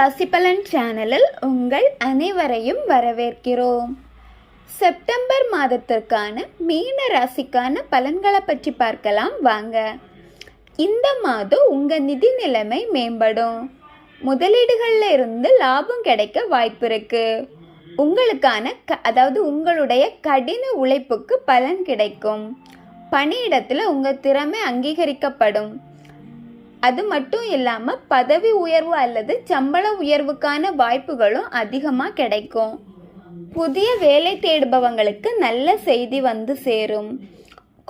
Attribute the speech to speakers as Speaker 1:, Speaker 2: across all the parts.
Speaker 1: ராசிபலன் சேனலில் உங்கள் அனைவரையும் வரவேற்கிறோம். செப்டம்பர் மாதத்திற்கான மீன ராசிக்கான பலன்களை பற்றி பார்க்கலாம் வாங்க. இந்த மாதம் உங்கள் நிதி நிலைமை மேம்படும். முதலீடுகளில் இருந்து லாபம் கிடைக்க வாய்ப்பு இருக்குது உங்களுக்கான க அதாவது உங்களுடைய கடின உழைப்புக்கு பலன் கிடைக்கும். பணியிடத்தில் உங்கள் திறமை அங்கீகரிக்கப்படும். அது மட்டும் இல்லாமல் பதவி உயர்வு அல்லது சம்பள உயர்வுக்கான வாய்ப்புகளும் அதிகமாக கிடைக்கும். புதிய வேலை தேடுபவங்களுக்கு நல்ல செய்தி வந்து சேரும்.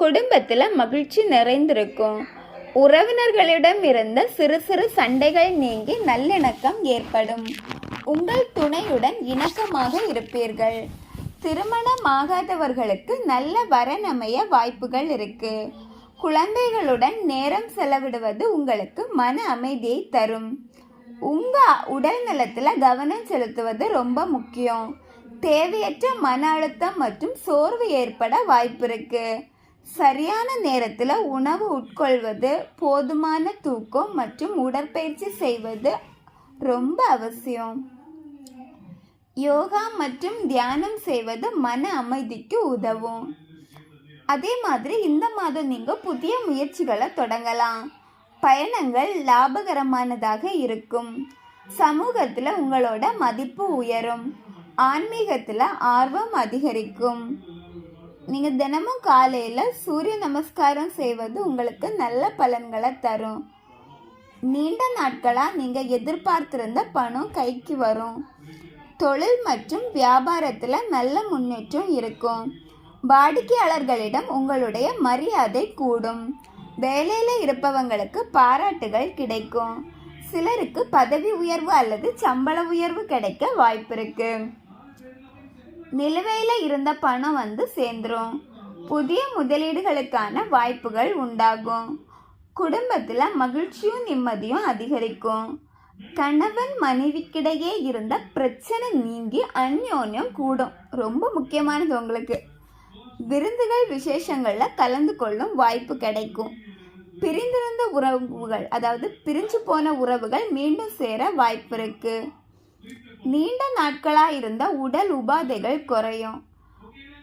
Speaker 1: குடும்பத்தில் மகிழ்ச்சி நிறைந்திருக்கும். உறவினர்களிடம் இருந்த சிறு சிறு சண்டைகள் நீங்கி நல்லிணக்கம் ஏற்படும். உங்கள் துணையுடன் இணக்கமாக இருப்பீர்கள். திருமணமாகாதவர்களுக்கு நல்ல வரனமைய வாய்ப்புகள் இருக்குது குழந்தைகளுடன் நேரம் செலவிடுவது உங்களுக்கு மன அமைதியை தரும். உங்க உடல் நலத்துல கவனம் செலுத்துவது ரொம்ப முக்கியம். தேவையற்ற மன அழுத்தம் மற்றும் சோர்வு ஏற்பட வாய்ப்பு இருக்கு. சரியான நேரத்தில் உணவு உட்கொள்வது போதுமான தூக்கம் மற்றும் உடற்பயிற்சி செய்வது ரொம்ப அவசியம். யோகா மற்றும் தியானம் செய்வது மன அமைதிக்கு உதவும். அதே மாதிரி இந்த மாதம் நீங்கள் புதிய முயற்சிகளை தொடங்கலாம். பயணங்கள் லாபகரமானதாக இருக்கும். சமூகத்தில் உங்களோட மதிப்பு உயரும். ஆன்மீகத்தில் ஆர்வம் அதிகரிக்கும். நீங்கள் தினமும் காலையில் சூரிய நமஸ்காரம் செய்வது உங்களுக்கு நல்ல பலன்களை தரும். நீண்ட நாட்களாக நீங்கள் எதிர்பார்த்திருந்த பணம் கைக்கு வரும். தொழில் மற்றும் வியாபாரத்தில் நல்ல முன்னேற்றம் இருக்கும். வாடிக்கையாளர்களிடம் உங்களுடைய மரியாதை கூடும். வேலையில் இருப்பவங்களுக்கு பாராட்டுகள் கிடைக்கும். சிலருக்கு பதவி உயர்வு அல்லது சம்பள உயர்வு கிடைக்க வாய்ப்பு இருக்கு. நிலுவையில் இருந்த பணம் வந்து சேர்ந்துரும். புதிய முதலீடுகளுக்கான வாய்ப்புகள் உண்டாகும். குடும்பத்தில் மகிழ்ச்சியும் நிம்மதியும் அதிகரிக்கும். கணவன் மனைவிக்கிடையே இருந்த பிரச்சனை நீங்கி அந்யோன்யம் கூடும். ரொம்ப முக்கியமானது உங்களுக்கு. விருந்துகள் விசேஷங்களில் கலந்து கொள்ளும் வாய்ப்பு கிடைக்கும். பிரிந்திருந்த உறவுகள் அதாவது பிரிஞ்சு போன உறவுகள் மீண்டும் சேர வாய்ப்பு இருக்கு. நீண்ட நாட்களாக இருந்த உடல் உபாதைகள் குறையும்.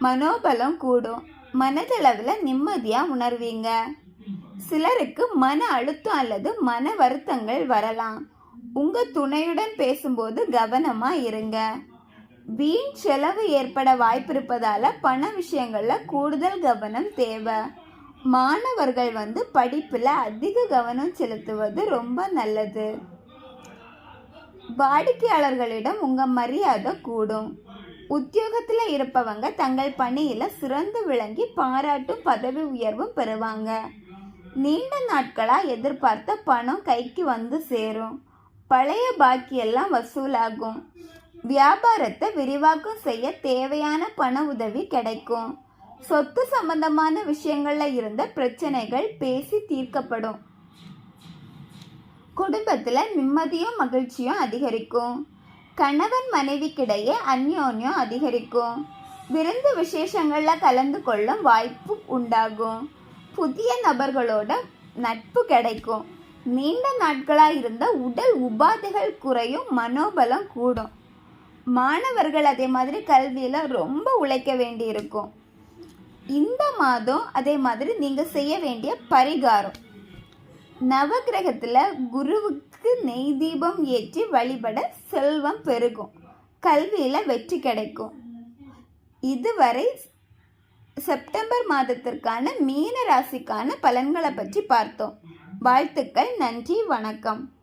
Speaker 1: மனோபலம் கூடும். மனதளவில் நிம்மதியாக உணர்வீங்க. சிலருக்கு மன அழுத்தம் அல்லது மன வருத்தங்கள் வரலாம். உங்கள் துணையுடன் பேசும்போது கவனமாக இருங்க. வீண் செலவு ஏற்பட வாய்ப்பிருப்பதால் பண விஷயங்களில் கூடுதல் கவனம் தேவை. மாணவர்கள் வந்து படிப்பில் அதிக கவனம் செலுத்துவது ரொம்ப நல்லது. வாடிக்கையாளர்களிடம் உங்கள் மரியாதை கூடும். உத்தியோகத்தில் இருப்பவங்க தங்கள் பணியில் சிறந்து விளங்கி பாராட்டும் பதவி உயர்வும் பெறுவாங்க. நீண்ட நாட்களாக எதிர்பார்த்த பணம் கைக்கு வந்து சேரும். பழைய பாக்கியெல்லாம் வசூலாகும். வியாபாரத்தை விரிவாக்கம் செய்ய தேவையான பண உதவி கிடைக்கும். சொத்து சம்பந்தமான விஷயங்களில் இருந்த பிரச்சனைகள் பேசி தீர்க்கப்படும். குடும்பத்தில் நிம்மதியும் மகிழ்ச்சியும் அதிகரிக்கும். கணவன் மனைவிக்கிடையே அந்யோன்யம் அதிகரிக்கும். விருந்து விசேஷங்களில் கலந்து கொள்ளும் வாய்ப்பு உண்டாகும். புதிய நபர்களோட நட்பு கிடைக்கும். நீண்ட நாட்களாக இருந்த உடல் உபாதைகள் குறையும் மனோபலம் கூடும். மாணவர்கள் அதே மாதிரி கல்வியில் ரொம்ப உழைக்க வேண்டியிருக்கும். இந்த மாதம் அதே மாதிரி நீங்கள் செய்ய வேண்டிய பரிகாரம். நவகிரகத்தில் குருவுக்கு நெய் தீபம் ஏற்றி வழிபட செல்வம் பெருகும். கல்வியில் வெற்றி கிடைக்கும். இதுவரை செப்டம்பர் மாதத்திற்கான மீன ராசிக்கான பலன்களை பற்றி பார்த்தோம். வாழ்த்துக்கள் நன்றி வணக்கம்.